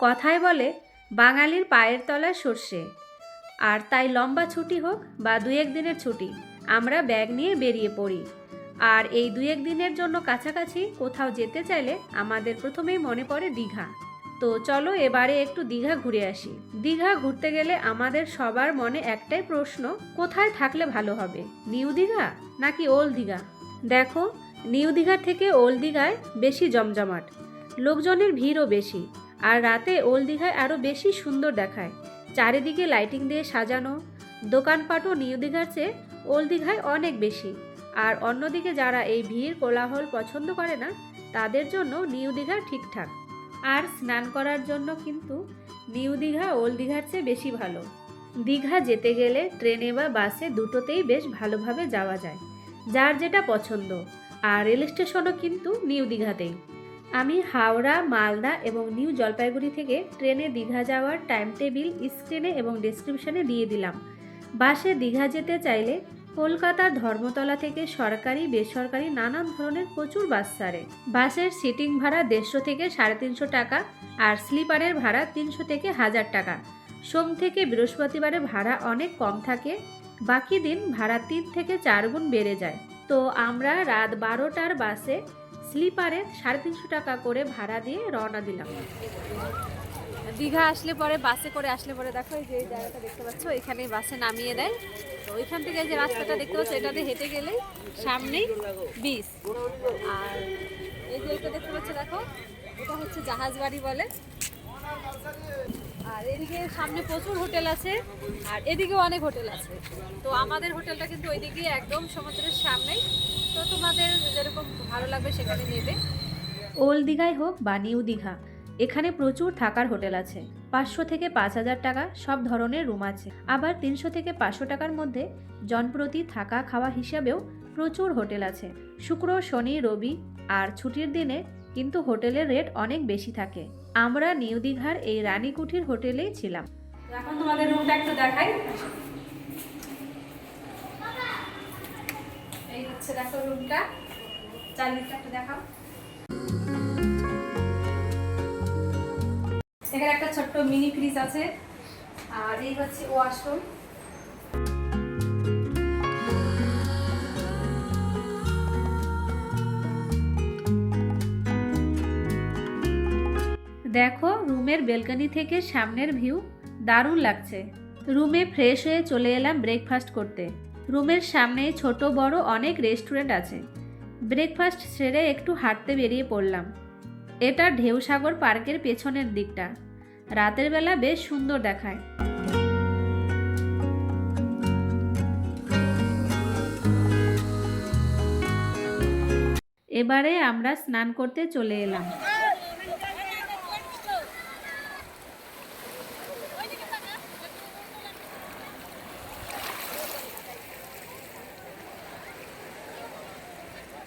কথায় বলে, বাঙালির পায়ের তলায় সর্ষে। আর তাই লম্বা ছুটি হোক বা দু দিনের ছুটি, আমরা ব্যাগ নিয়ে বেরিয়ে পড়ি। আর এই দু দিনের জন্য কাছাকাছি কোথাও যেতে চাইলে আমাদের প্রথমেই মনে পড়ে দীঘা। তো চলো এবারে একটু দীঘা ঘুরে আসি। দীঘা ঘুরতে গেলে আমাদের সবার মনে একটাই প্রশ্ন, কোথায় থাকলে ভালো হবে? নিউ দীঘা নাকি ওল্ড দীঘা? দেখো নিউ দীঘার থেকে ওল্ড দীঘায় বেশি জমজমাট। লোকজনের ভিড়ও বেশি, আর রাতে ওল্ড দীঘায় আরও বেশি সুন্দর দেখায়। চারিদিকে লাইটিং দিয়ে সাজানো, দোকানপাটও নিউ দীঘার চেয়ে ওল্ড দীঘায় অনেক বেশি। আর অন্যদিকে যারা এই ভিড় কোলাহল পছন্দ করে না, তাদের জন্য নিউ দীঘা ঠিকঠাক। আর স্নান করার জন্য কিন্তু নিউ দীঘা ওল্ড দীঘার চেয়ে বেশি ভালো। দীঘা যেতে গেলে ট্রেনে বা বাসে দুটোতেই বেশ ভালোভাবে যাওয়া যায়, যার যেটা পছন্দ। আর রেল স্টেশনও কিন্তু নিউ দীঘাতেই। আমি হাওড়া, মালদা এবং নিউ জলপাইগুড়ি থেকে ট্রেনে দীঘা যাওয়ার টাইম টেবিল স্ক্রিনে এবং ডেসক্রিপশনে দিয়ে দিলাম। বাসে দীঘা যেতে চাইলে কলকাতার ধর্মতলা থেকে সরকারি, বেসরকারি নানান ধরনের প্রচুর বাস ছাড়ে। বাসের সিটিং ভাড়া দেড়শো থেকে সাড়ে তিনশো টাকা আর স্লিপারের ভাড়া তিনশো থেকে হাজার টাকা। সোম থেকে বৃহস্পতিবারে ভাড়া অনেক কম থাকে, বাকি দিন ভাড়া তিন থেকে চার গুণ বেড়ে যায়। তো আমরা রাত বারোটার বাসে স্লিপারে সাড়ে তিনশো টাকা করে ভাড়া দিয়ে রওনা দিলাম। দীঘা আসলে পরে, বাসে করে আসলে পরে দেখো, এই যে জায়গাটা দেখতে পাচ্ছ এখানে বাসে নামিয়ে দেয়। তো ওইখান থেকে যে রাস্তাটা দেখতে পাচ্ছ এটাতে হেঁটে গেলে সামনেই বিচ আর এই যে এটা দেখতে পাচ্ছ, দেখো, এটা হচ্ছে জাহাজ বাড়ি বলে। আর এদিকে সামনে প্রচুর হোটেল আছে, আর এদিকেও অনেক হোটেল আছে। তো আমাদের হোটেলটা কিন্তু ওইদিকে একদম সমুদ্রের সামনেই। তো তোমাদের যেরকম ভালো লাগবে সেখানে নেবে। ওল্ড দীঘায় হোক বা নিউ দীঘা, এখানে প্রচুর থাকার হোটেল আছে। পাঁচশো থেকে পাঁচ হাজার টাকা সব ধরনের রুম আছে। আবার তিনশো থেকে পাঁচশো টাকার মধ্যে জনপ্রতি থাকা খাওয়া হিসাবেও প্রচুর হোটেল আছে। শুক্র, শনি, রবি আর ছুটির দিনে কিন্তু হোটেলের রেট অনেক বেশি থাকে। আমরা নিউ দীঘার এই রানী কুঠির হোটেলেই ছিলাম। এখন তোমাদের রুমটা একটু দেখাই। এই হচ্ছে দেখো রুমটা। চারদিকটা একটু দেখাও। এখানে একটা ছোট্ট মিনি ফ্রিজ আছে। আর এই হচ্ছে ওয়াশরুম দেখো, রুমের বেলকনি থেকে সামনের ভিউ দারুণ লাগছে। রুমে ফ্রেশ হয়ে চলে এলাম ব্রেকফাস্ট করতে। রুমের সামনে ছোট, বড় অনেক রেস্টুরেন্ট আছে। ব্রেকফাস্ট সেরে একটু হাঁটতে বেরিয়ে পড়লাম। এটা ঢেউসাগর পার্কের পেছনের দিকটা। রাতের বেলা বেশ সুন্দর দেখায়। এবারে আমরা স্নান করতে চলে এলাম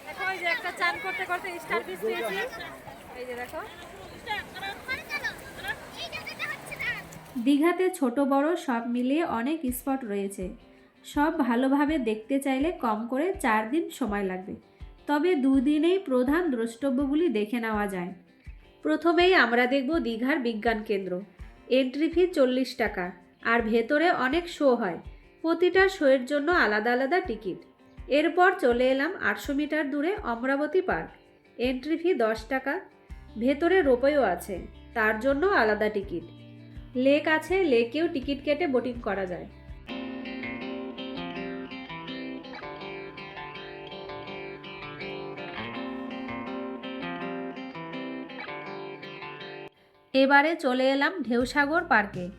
দেখো এই যে একটা চান করতে করতে স্টার পিস পেয়েছি এই যে দীঘাতে ছোট বড় সব মিলিয়ে অনেক স্পট রয়েছে। সব ভালোভাবে দেখতে চাইলে কম করে চার দিন সময় লাগবে। তবে দুদিনেই প্রধান দ্রষ্টব্যগুলি দেখে নেওয়া যায়। প্রথমেই আমরা দেখব দীঘার বিজ্ঞান কেন্দ্র। এন্ট্রি ফি চল্লিশ টাকা, আর ভেতরে অনেক শো হয়। প্রতিটা শোয়ের জন্য আলাদা আলাদা টিকিট এরপর চলে এলাম আটশো মিটার দূরে অমরাবতী পার্ক এন্ট্রি ফি দশ টাকা ভেতরে রোপওয়েও আছে, তার জন্য আলাদা টিকিট। লেক আছে, লেকেও টিকিট কেটে বোটিং করা যায়। এবারে চলে এলাম ঢেউসাগর পার্কে।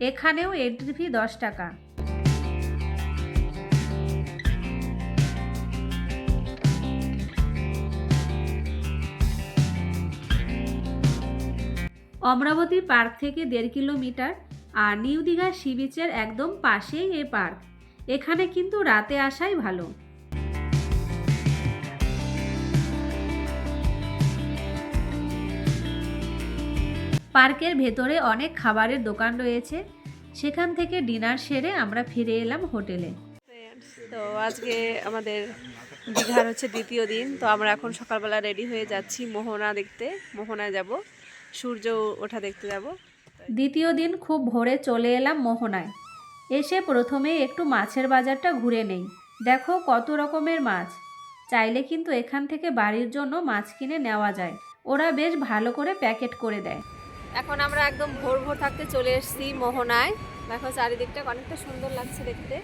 এখানেও এন্ট্রি ফি দশ টাকা। অমরাবতী পার্ক থেকে দেড় কিলোমিটার আর নিউ দীঘা সি বিচের একদম পাশেই এ পার্ক। এখানে কিন্তু রাতে আসাই ভালো। পার্কের ভেতরে অনেক খাবারের দোকান রয়েছে। সেখান থেকে ডিনার সেরে আমরা ফিরে এলাম হোটেলে। তো আজকে আমাদের দীঘার হচ্ছে দ্বিতীয় দিন। তো আমরা এখন সকালবেলা রেডি হয়ে যাচ্ছি মোহনা দেখতে। মোহনায় যাব। সূর্য ওঠা দেখতে যাব। দ্বিতীয় দিন খুব ভোরে চলে এলাম মোহনায়। এসে প্রথমেই একটু মাছের বাজারটা ঘুরে নেই। দেখো কত রকমের মাছ। চাইলে কিন্তু এখান থেকে বাড়ির জন্য মাছ কিনে নেওয়া যায়। ওরা বেশ ভালো করে প্যাকেট করে দেয়। এখন আমরা একদম ভোর ভোর থাকতে চলে এসেছি মোহনায়। দেখো চারিদিকটা অনেকটা সুন্দর লাগছে দেখতে।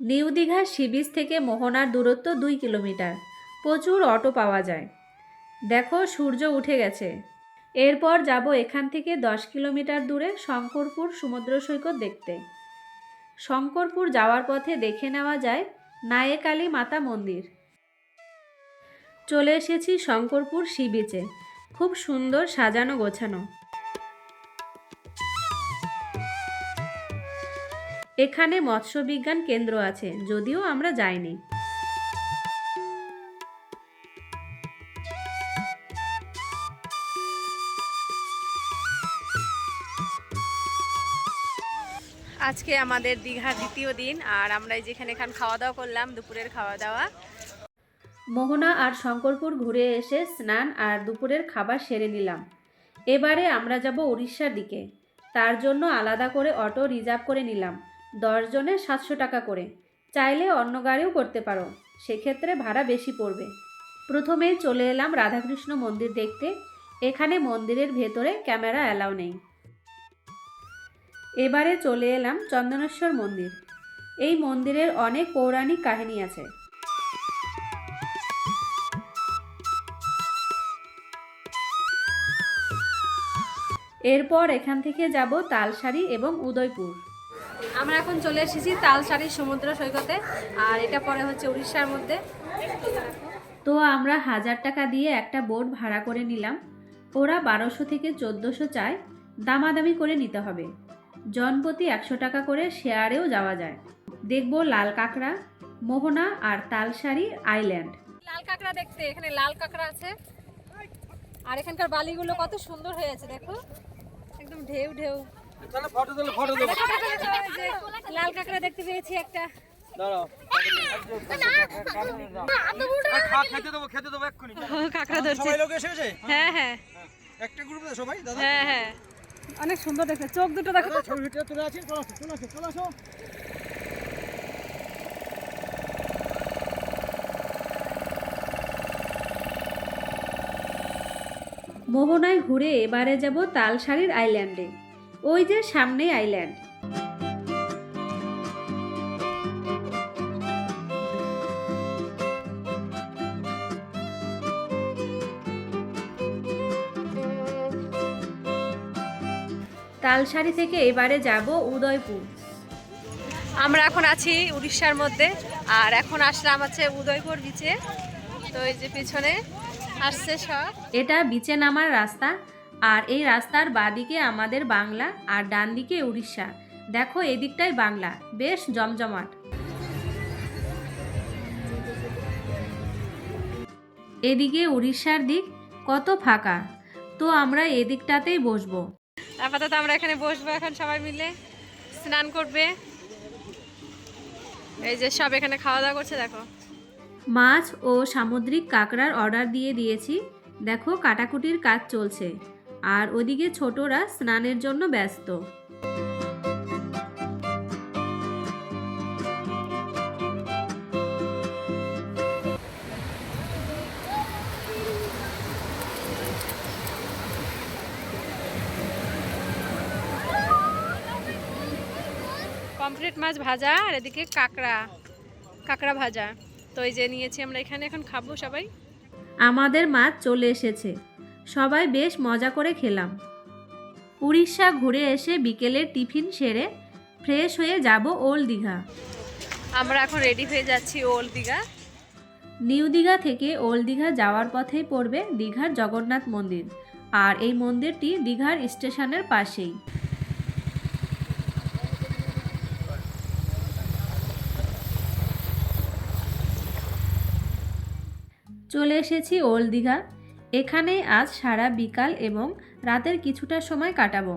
নিউ দীঘা সি বিচ থেকে মোহনার দূরত্ব দুই কিলোমিটার। প্রচুর অটো পাওয়া যায়। দেখো, সূর্য উঠে গেছে। এরপর যাব এখান থেকে দশ কিলোমিটার দূরে শঙ্করপুর সমুদ্র সৈকত দেখতে। শঙ্করপুর যাওয়ার পথে দেখে নেওয়া যায় নায়েকালী মাতা মন্দির। চলে এসেছি শঙ্করপুর সি বিচে। খুব সুন্দর সাজানো গোছানো। এখানে মৎস্য বিজ্ঞান কেন্দ্র আছে, যদিও আমরা যাইনি। আজকে আমাদের দীঘার দ্বিতীয় দিন, আর আমরা যেখানে এখান খাওয়া দাওয়া করলাম, দুপুরের খাওয়া দাওয়া মোহনা আর শঙ্করপুর ঘুরে এসে স্নান আর দুপুরের খাবার সেরে নিলাম। এবারে আমরা যাব উড়িষ্যার দিকে। তার জন্য আলাদা করে অটো রিজার্ভ করে নিলাম, দশ জনের সাতশো টাকা করে। চাইলে অন্য গাড়িও করতে পারো, সেক্ষেত্রে ভাড়া বেশি পড়বে। প্রথমে চলে এলাম রাধাকৃষ্ণ মন্দির দেখতে। এখানে মন্দিরের ভেতরে ক্যামেরা অ্যালাউ নেই। এবারে চলে এলাম চন্দনেশ্বর মন্দির। এই মন্দিরের অনেক পৌরাণিক কাহিনী আছে। এরপর এখান থেকে যাব তালসারি এবং উদয়পুর। আমরা এখন চলে এসেছি তালসারি সমুদ্র সৈকতে আর এটা পরে হচ্ছে উড়িষ্যার মধ্যে। তো আমরা হাজার টাকা দিয়ে একটা বোট ভাড়া করে নিলাম। ওরা বারোশো থেকে চোদ্দোশো চায় দামাদামি করে নিতে হবে। জনপ্রতি একশো টাকা করে শেয়ারেও যাওয়া যায়। দেখব লাল কাঁকড়া মোহনা আর তালসারি আইল্যান্ড। লাল কাঁকড়া দেখতে এখানে লাল কাঁকড়া আছে। আর এখানকার বালিগুলো কত সুন্দর হয়েছে দেখো। একদম ঢেউ ঢেউ। লাল কাঁকড়া দেখতে পেয়েছি একটা। কাঁকড়া ধরছে। এসেছে হ্যাঁ হ্যাঁ। একটা গ্রুপে সবাই হ্যাঁ হ্যাঁ। অনেক সুন্দর দেখতে। চোখ দুটো দেখো দাদা ছবি ভিডিও তুলে আছি চলে আসো চলে আসো চলে আসো। মোহনায় ঘুরে এবারে যাব তালসারির আইল্যান্ডে। ওই যে সামনেই আইল্যান্ড। তালসারি থেকে এবারে যাব উদয়পুর। আমরা এখন আছি উড়িষ্যার মধ্যে আর এখন আসলাম আছে উদয়পুর বিচে তো এই যে পিছনে আসছে সব। এটা বিচে নামার রাস্তা আর এই রাস্তার বাদিকে আমাদের বাংলা আর ডান দিকে উড়িষ্যা। দেখো এদিকটাই বাংলা বেশ জমজমাট। এদিকে উড়িষ্যার দিক কত ফাঁকা তো আমরা এদিকটাতেই বসবো। আপাতত আমরা এখানে বসবো এখন সবাই মিলে। স্নান করবে। এই যে সব এখানে খাওয়া দাওয়া করছে, দেখো। মাছ ও সামুদ্রিক কাঁকড়ার অর্ডার দিয়ে দিয়েছি। দেখো, কাটাকুটির কাজ চলছে। আর ওদিকে ছোটরা স্নানের জন্য ব্যস্ত। মাছ ভাজা আর এদিকে কাঁকড়া কাঁকড়া ভাজা। তো এই যে নিয়েছি আমরা এখানে এখন খাব সবাই। আমাদের মাছ চলে এসেছে। সবাই বেশ মজা করে খেলাম। উড়িষ্যা ঘুরে এসে বিকেলের টিফিন সেরে ফ্রেশ হয়ে যাব ওল্ড দীঘা। আমরা এখন রেডি হয়ে যাচ্ছি ওল্ড দীঘা। নিউ দীঘা থেকে ওল্ড দীঘা যাওয়ার পথেই পড়বে দীঘার জগন্নাথ মন্দির। আর এই মন্দিরটি দীঘার স্টেশনের পাশেই। চলে এসেছি ওল্ড দীঘা। এখানেই আজ সারা বিকাল এবং রাতের কিছুটা সময় কাটাবো।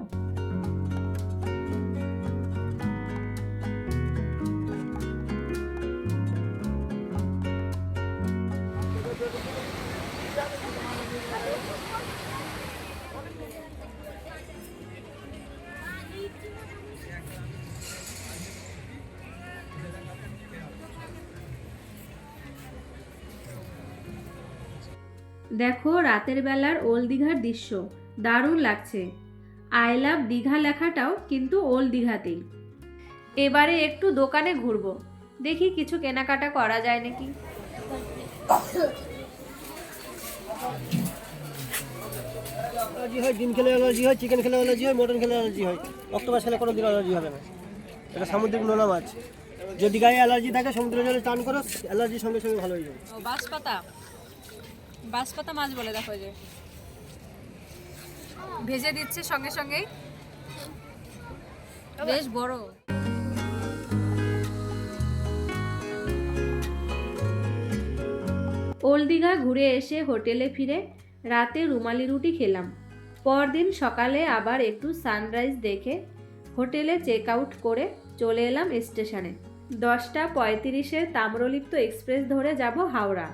দেখো রাতের বেলার ওল্ড দীঘার দৃশ্য। দারুণ লাগছে। আই লাভ দীঘা লেখাটাও কিন্তু ওল্ড দীঘাতেই। এবারে একটু দোকানে ঘুরবো। দেখি কিছু কেনাকাটা করা যায় নাকি? অ্যালার্জি হয় ডিম খেলে অ্যালার্জি হয় চিকেন খেলে অ্যালার্জি হয় মটন খেলে অ্যালার্জি হয়। অক্টোপাস খেলে কোনো দিন অ্যালার্জি হবে না। এটা সামুদ্রিক নোনা মাছ। যদি গায়ে অ্যালার্জি থাকে সমুদ্র জলে টান করো অ্যালার্জি সঙ্গে সঙ্গে ভালো হয়ে যাবে। ও বাঁশপাতা? বাঁশপাতা মাছ বলে, দেখো যে। ভেজে দিচ্ছে সঙ্গে সঙ্গেই। বেশ বড়। ওল্ড দীঘা ঘুরে এসে হোটেলে ফিরে রাতে রুমালি রুটি খেলাম। পরদিন সকালে আবার একটু সানরাইজ দেখে হোটেলে চেক আউট করে চলে এলাম স্টেশনে। দশটা পঁয়ত্রিশে তাম্রলিপ্ত এক্সপ্রেস ধরে যাব হাওড়া।